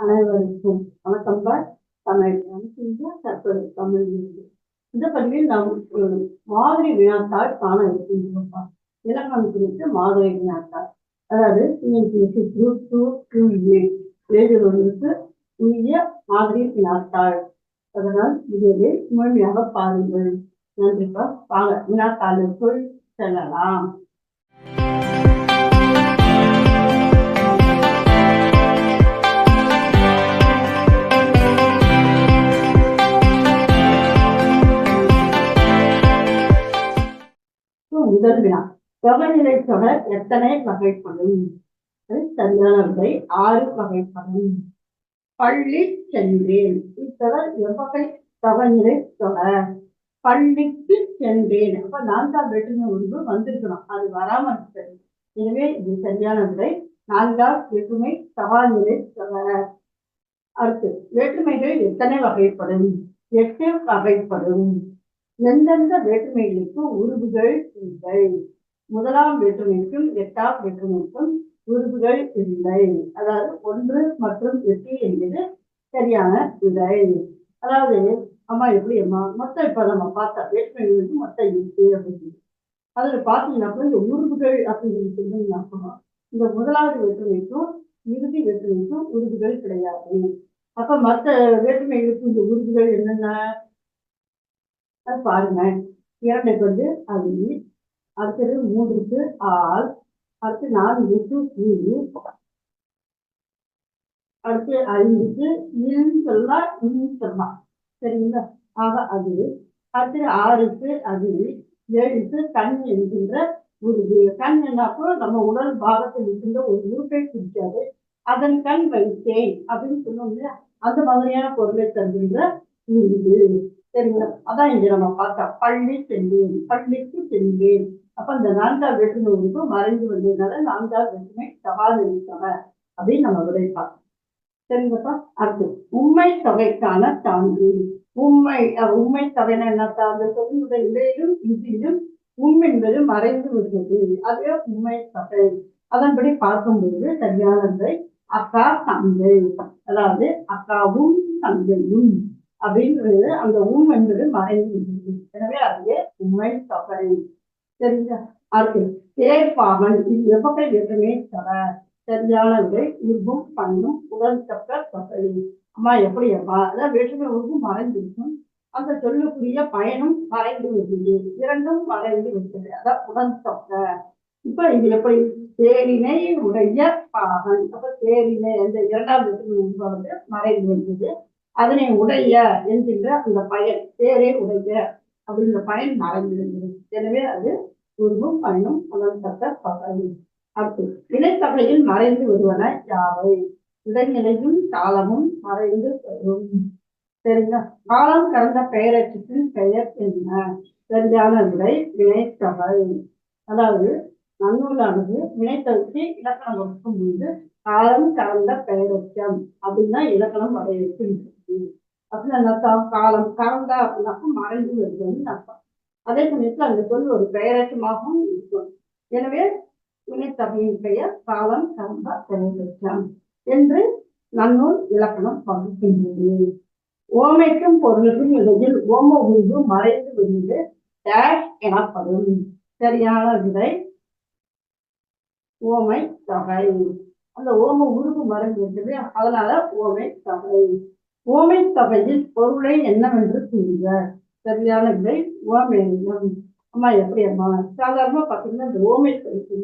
அனைவருக்கும் வணக்கம் பார் தமிழ் தற்போது தமிழ் இந்த பதிவில் நாம் ஒரு மாதிரி வினாத்தாள் காண இருக்கின்றோம் இலக்கணம் குறித்து மாதிரி வினாத்தாள். அதாவது TNPSC group two two A எழுதுவதற்கு உரிய மாதிரி வினாத்தாள். அதனால் இதுவே முழுமையாக பாருங்கள். நன்றிப்பா வாங்க வினாத்தாளுக்குள் செல்லலாம். முதல் வினா கவநிலை தொடர் எத்தனை வகைப்படும்? அது சரியான விடை ஆறு வகைப்படும். பள்ளி சென்றேன். இத்தொடர் எவ்வகை கவநிலை தொடர் பள்ளிக்கு சென்றேன். அப்ப நான்காம் வேற்றுமை உருவு வந்திருக்கணும். அது வராம இருக்கிறது எனவே இது சரியான விடை நான்காம் வேற்றுமை சவால்நிலை தொடர் அடுத்து வேற்றுமைகள் எத்தனை வகைப்படும்? எட்டு வகைப்படும். எந்தெந்த வேற்றுமைகளுக்கு உருவுகள் இல்லை? முதலாம் வேற்றுமைக்கும் எட்டாம் வேற்றுமைக்கும் உருவுகள் இல்லை. அதாவது ஒன்று மற்றும் எட்டு என்பது சரியான விடை. அதாவது அம்மா எப்படி அம்மா? மொத்தம் இப்ப நம்ம பார்த்தா வேற்றுமைகளுக்கு மொத்தம் இருக்கு அப்படின்னு அதுல பாத்தீங்கன்னா இந்த உருவுகள் அப்படின்னு சொன்னீங்கன்னா இந்த முதலாவது வேற்றுமைக்கும் இறுதி வேற்றுமைக்கும் உருவுகள் கிடையாது. அப்ப மற்ற வேற்றுமைகளுக்கு இந்த உருவுகள் என்னென்ன? பாருங்க. இரண்டுக்கு வந்து அவி அடுத்தது மூன்றுக்கு ஆள் அடுத்து நான்குக்கு ஈ அடுத்து ஐந்துக்கு இன்னு சொல்லலாம் இன்னு சொல்லலாம் சரிங்களா? ஆக அது அடுத்து ஆறுக்கு அது ஏழுக்கு கண் என்கின்ற ஒரு கண் என்னப்போ நம்ம உடல் பாகத்தில் இருக்கின்ற ஒரு உறுப்பை குறிக்காது. அதன் கண் வைத்தேன் அப்படின்னு சொன்னோம் இல்லையா? அந்த மாதிரியான பொருளை தருகின்ற உருது சரிங்களா? அதான் இங்க நம்ம பார்த்தோம் பள்ளி செல்வேன் பள்ளிக்கு செல்வேன். அப்ப இந்த நான்காவது வேற்றுமை உறுப்பு மறைந்து வந்ததுனால நான்காவது வேற்றுமை சவால் இருக்காங்க அப்படின்னு நம்ம விடை பார்த்தோம் சரிங்கப்பா அடுத்து உண்மை தொகைக்கான சான்று. உண்மை உண்மை தொகைனா என்ன அந்த சொல்லுடைய இடையிலும் இதிலும் உண்மை என்பது மறைந்து வருகிறது அதே உண்மை தொகை அதன்படி பார்க்கும்பொழுது சரியானதை அக்கா தந்தை அதாவது அக்காவும் தந்தையும் அப்படின்றது அந்த ஊம் என்பது மறைந்து எனவே அதுவே உண்மை தொகை சரிங்களா? அடுத்து தேர்ப்பாகன் இது எவ்வகை வேற்றுமை தொகை சரியானவர்கள் விடை பண்ணும் உடல் தக்க தொகை அம்மா எப்படி அம்மா அதான் வேற்றுமை உருவும் மறைந்திருக்கும். அந்த சொல்லுக்குரிய பயனும் மறைந்து விட்டது இரண்டும் மறைந்து விட்டது. அதான் உடல் தொகை இப்ப இது எப்படி? தேரினை உடைய பாகன் அப்ப தேரினை அந்த இரண்டாவது வந்து மறைந்து விட்டது. அதனை உடைய என்கின்ற அந்த பயன் தேரே உடைய அப்படின்ற பயன் மறைந்திருந்தது. எனவே அது உருவும் பயனும் உணர்த்தக்க பகை அடுத்து இணைத்தகையில் மறைந்து வருவன யாவை? இடைநிலையும் காலமும் மறைந்து வரும். சரிங்களா? காலம் கடந்த பெயரச்சுக்கு பெயர் என்ன? சரியான விடை வினைத்தகை அதாவது நன்னூலானது வினைத்தகுதி இலக்கணம் வகுக்கும் போது காலம் கடந்த பெயரச்சம் அப்படின்னா இலக்கணம் வரையறுக்கின்றது அப்படின்னு அந்த காலம் கடந்த அப்படின்னாக்கும் மறைந்து வருதுன்னு அர்த்தம். அதே சமயத்துல அந்த சொல் ஒரு பெயரட்டமாகவும் இருக்கும். எனவே வினைத்தகையின் பெயர் காலம் கடந்த பெயரச்சம் என்று நன்னூல் இலக்கணம் பகுக்கின்றது ஓமைக்கும் பொருளுக்கும் இடையில் ஓம உருவு மறைந்து விழுந்து டேஷ் எனப்படும். சரியான விடை ஓமை தொகை. அந்த ஓம உருவு மறைந்து விட்டது. அதனால ஓமை தொகை. ஓமை தொகையில் பொருளை என்னவென்று கூறுக சரியான விடை ஓமேயம் அம்மா எப்படி அம்மா? சாதாரணமா பார்த்தீங்கன்னா இந்த ஓமை தொகைக்கு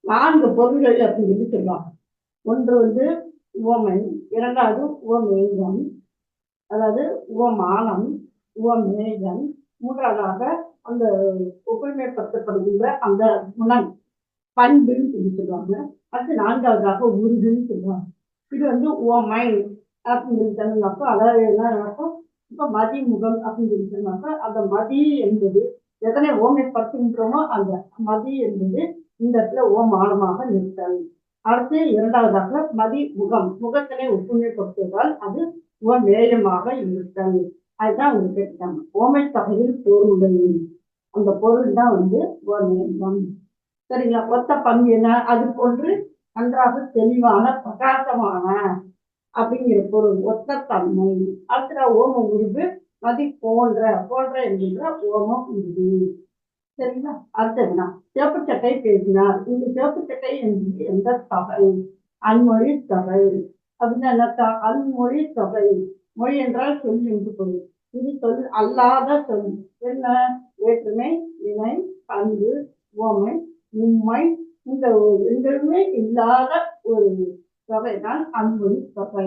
நான்கு பொருள்கள் அப்படின்னு சொல்லி சொல்லுவாங்க. ஒன்று வந்து ஓமை இரண்டாவது ஓமேயம் அதாவது ஓமானம் ஓமேயம் மூன்றாவதாக அந்த ஒப்புமைப்படுத்தப்படுகின்ற அந்த குணம் பண்புன்னு சொல்லி சொல்லுவாங்க. அடுத்து நான்காவதாக உருதுன்னு சொல்லுவாங்க. இது வந்து ஓமை. அப்படின்னு சொல்லி சொன்னாக்கோ அதாவது என்ன நடக்கும்? இப்போ மதிமுகம் அப்படின்னு சொல்லி சொன்னாக்கா அந்த மதி என்பது எதனை ஓமைப்படுத்துகின்றோமோ அந்த மதி என்பது இந்த இடத்துல ஓமானமாக நிறுத்தல் அடுத்து இரண்டாவதாக மதி முகம். முகத்தினை ஒப்புமைப்படுத்துவதால் அது ஓமேயமாக இருத்தல் அதுதான் அவங்க கேட்டாங்க ஓமை தொகையில் பொருள் அந்த பொருள் தான் வந்து ஓமேயம். சரிங்களா? ஒத்த பங்கு என்ன? அது போன்று நன்றாக தெளிவான பிரகாசமான அப்படிங்கிற பொருள் ஒத்த தன்மை அடுத்த ஓம உருவு மதி போன்ற போன்ற என்கின்ற ஓமம் உருவு சரிங்களா? அடுத்ததுனா சிவப்பு சட்டை பேசினார். இந்த சிவப்பு சட்டை என்பது எந்த தொகை? அன்மொழி தொகை. அப்படின்னா என்ன அன்மொழி தொகை. மொழி என்றால் சொல் என்று பொருள். இது சொல் அல்லாத சொல். என்ன? வேற்றுமை வினை பண்பு ஓமை உண்மை இந்த ரெண்டுமே இல்லாத ஒரு தொகை தான் அன்மொழி தொகை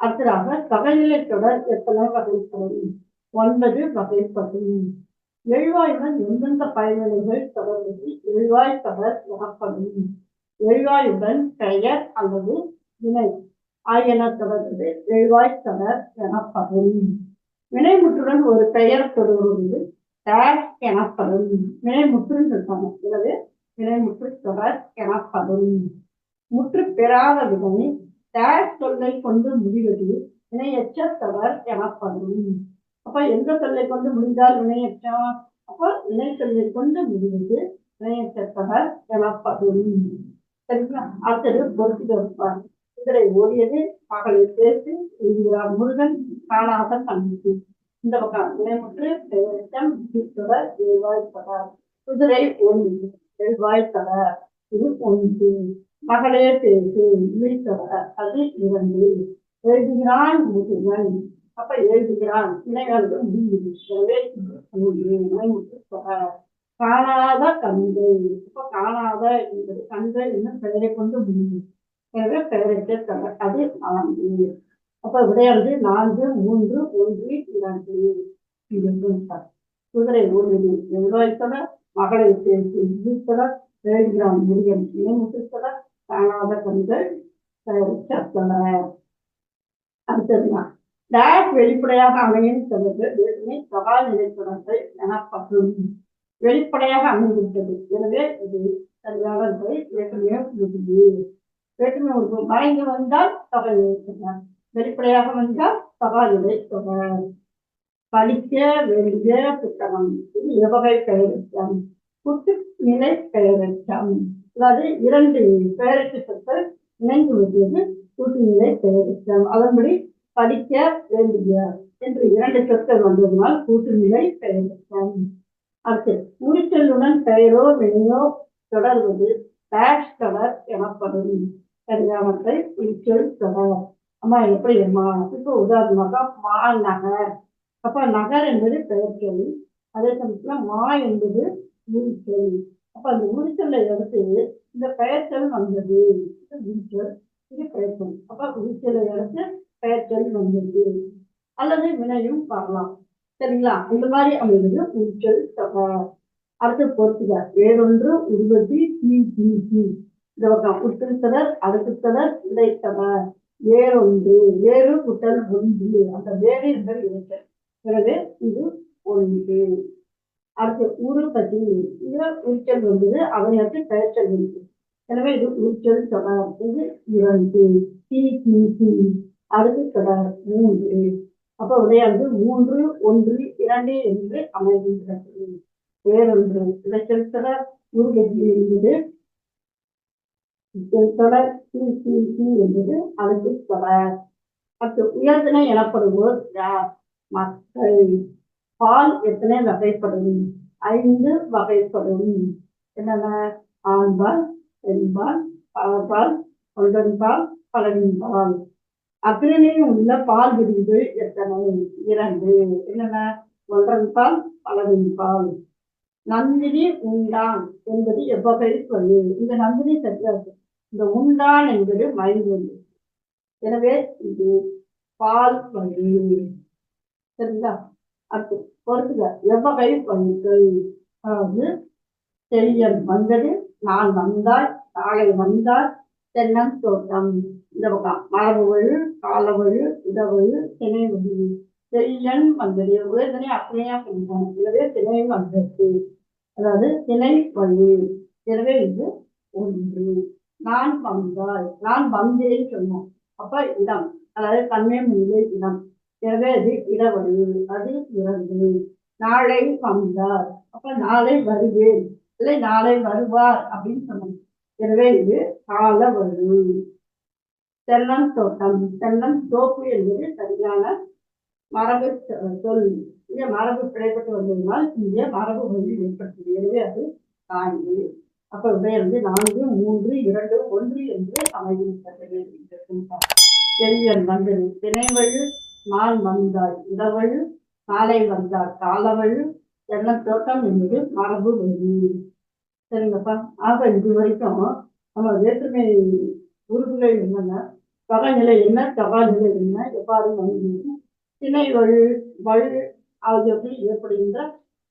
அடுத்ததாக தொகைநிலை தொடர் எத்தனை வகைப்படும்? ஒன்பது வகைப்படும். எழுவாயுடன் எந்தெந்த பயனிலைகள் தொடர்பு எழுவாய் தொடர் எனப்படும். எழுவாயுடன் பெயர் அல்லது வினை ஆகியன தொடர்பது எழுவாய் தொடர் எனப்படும். வினைமுற்றுடன் ஒரு பெயர் தொடர்பு டேஷ் எனப்படும். வினைமுற்றுன்னு சொல்றாங்க. எனவே வினைமுற்று தொடர் எனப்படும். முற்று பெறாத வினை சொல்லை கொண்டு முடிவது வினையற்ற தொடர் எனப்படும். அப்ப எந்த சொல்லை கொண்டு முடிந்தால் வினையற்றம் அப்போ வினை சொல்லை கொண்டு முடிவது வினையற்ற தொடர் எனப்படும். சரிங்களா? அடுத்தது பொறுத்து இருப்பார் குதிரை ஓடியது மகளிர் பேசி எழுதுகிறார் முருகன் காணாத கண்ணுக்கு. இந்த பக்கம் வினைமுற்று பெயரிட்டம் தொடர் எழுவாய் குதிரை ஓடியது எழுவாய் தொடர் இது ஒன்று. மகளே பேசு இழித்தவர் அது இரண்டு. எழுதுகிறான் முதுகன். அப்ப எழுதுகிறான். இணைகளுக்கு முடியுது. எனவே காணாத கண்கள். இப்ப காணாத என்பது கண்கள் இன்னும் பெயரை கொண்டு முடியும். எனவே பெயரிட்ட தொடர் அது நான்கு. அப்ப விடையானது நான்கு மூன்று ஒன்று இரண்டு. இரண்டு குதிரை ஓடுவது எவ்வளோ மகளை பேசி இழித்தவர் எழுதுகிறான் முருகன் இணைமுற்று தொடர் காணாத கண்கள் தயாரித்த தொடர் அடுத்ததுதான் டேட் வெளிப்படையாக அமையும் தொடர்பு வேற்றுமை சவால் நிலை தொடர்பு எனப்படும். வெளிப்படையாக அமைந்துவிட்டது எனவே இது சரியான விடை வேற்றுமையை உறுதி வேற்றுமை உறுப்பு மறைந்து வந்தால் சவால் தொடர் வெளிப்படையாக வந்தால் சவால் நிலை தொடர் படிக்க வேண்டிய புத்தகம். இது எவ்வகை பெயரிட்டம் புத்து நிலை பெயரிட்டம் அதாவது இரண்டு பெயருக்கு சொற்கள் இணைந்து விட்டது. கூட்டுநிலை பெயரிட்டம் அதன்படி படிக்க வேண்டிய என்று இரண்டு சொற்கள் வந்ததனால் கூட்டுநிலை பெயரிட்டம் அடுத்து உரிச்சொல்லுடன் பெயரோ வினையோ தொடர்வது டேஷ் தொடர் எனப்படும். சரியானத்தை உரிச்சொல் தொடர் அம்மா எப்படி அம்மா இப்போ உதாரணமாக மா நகர். அப்ப நகர் என்பது பெயர் சொல் அதே சமயத்துல மா என்பது உரிச்சொல். அப்ப அந்த உரிச்சொல்லை எடுத்து இந்த பெயர்ச்சல் வந்தது. இது இது பெயர்ச்சல். அப்ப உரிச்சொல்லை எடுத்து பெயர்ச்சல் வந்தது. அல்லது வினையும் வரலாம் சரிங்களா? இந்த மாதிரி அமைவது உரிச்சல் தொகை அடுத்து பொறுத்துக. வேறொன்று உருவதி டி டி டி இந்த பக்கம் உட்கொடுத்தனர் அடுக்குத்தனர் இடைத்தவர் வேறொன்று வேறு குட்டல் ஒன்று. அந்த வேறு என்பது இடைத்தல் எனவே இது ஒன்று. அடுத்து உரு பற்றி இது உரிச்சல் வந்தது அதனையடுத்து பெயர்ச்சல் வந்தது. எனவே இது உரிச்சல் தொடர். இது இரண்டு. டி டி டி அடுத்து தொடர் மூன்று. அப்ப விடையானது மூன்று ஒன்று இரண்டு என்று அமைகின்றது. வேறொன்று. இடைச்சல் தொடர் உருகதி என்பது தொடர் சி சி சி என்பது அடுத்து தொடர். அடுத்து உயர்தினை எனப்படுவோர் யார்? மக்கள். பால் எத்தனை வகைப்படும்? ஐந்து வகைப்படும். என்னென்ன? ஆண்பால் பெண்பால் பால் ஒன்றன்பால் பலனின்பால் அக்னியில் உள்ள பால் விரிவுகள் எத்தனை? இரண்டு. என்னென்ன? ஒன்றன்பால் பலனின்பால் நந்தினி உண்டான் என்பது எவ்வகை சொல்லு இந்த நந்தினி சரியாது இந்த உண்டான் என்பது மயில் எனவே இது பால் வழி சரிங்களா அத்து பொறுத்துக எவ்வகை வழிகள் அதாவது செல்லியன் வந்தது நான் வந்தால் நாளை வந்தால் தென்னன் தோட்டம். இந்த பக்கம் மரபு வழி காலவழி இடவழி திணை வழி செல்லியன் வந்தது. உயர்தனை அப்படியா சொல்லிட்டாங்க எனவே திணை வந்தது. அதாவது திணை வழி. எனவே இது ஒன்று. நான் வந்தால் நான் வந்தேன்னு சொன்னோம். அப்ப இடம். அதாவது தன்மை முன்னிலை இடம். எனவே அது இடவழி அது இறந்து நாளை வந்தார். அப்ப நாளை வருவேன். இல்லை நாளை வருவார் அப்படின்னு சொன்னோம் எனவே இது கால வழி தென்னந்தோட்டம் தென்னன் தோப்பு என்பது சரியான மரபு சொல். இங்கே மரபு பிழைப்பட்டு வந்ததினால் இங்கே மரபு வழி ஏற்படுத்தது எனவே அது நான்கு அப்ப விடை வந்து நான்கு மூன்று இரண்டு ஒன்று என்று அமைகின்றது செவியன் வந்தது. மால் வந்தாள் இடவழு மாலை வந்தாள் காலவழு தோட்டம் என்பது மரபு வழி. சரிங்கப்பா. ஆக இது வரைக்கும் நம்ம வேற்றுமை உறுப்புகள் என்னென்ன? தொகைநிலை என்ன? தொகாநிலை என்ன? எவ்வாறு வந்து திணை வழு வழு ஆகியவற்றில் ஏற்படுகின்ற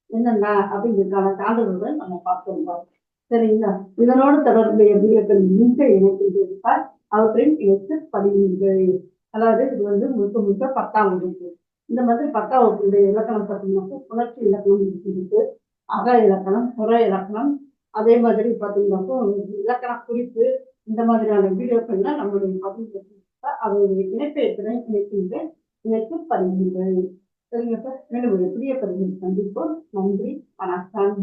என்னென்ன அப்படிங்கிறதுக்கான சான்றுகளை நம்ம பார்த்துருந்தோம் சரிங்களா? இதனோடு தொடர்புடைய வீடியோக்கள் மிக இணைக்கின்றிருப்பால் அவற்றையும் எடுத்து படியுங்கள் அதாவது இது வந்து முழுக்க முழுக்க பத்தாம் வகுப்பு. இந்த மாதிரி பத்தாம் வகுப்புடைய இலக்கணம் பார்த்தீங்கன்னா புணர்ச்சி இலக்கணம் இருக்குது அக இலக்கணம் புற இலக்கணம் அதே மாதிரி பார்த்தீங்கன்னா இலக்கண குறிப்பு இந்த மாதிரியான வீடியோக்கள்லாம் நம்மளுடைய பதிவு அதனுடைய இணைப்பை எத்தனை இணைக்கின்ற இணைத்து பதிவுகள். சரிங்க சார். மீண்டும் ஒரு புதிய பதிவில் சந்திப்போம். நன்றி வணக்கம்.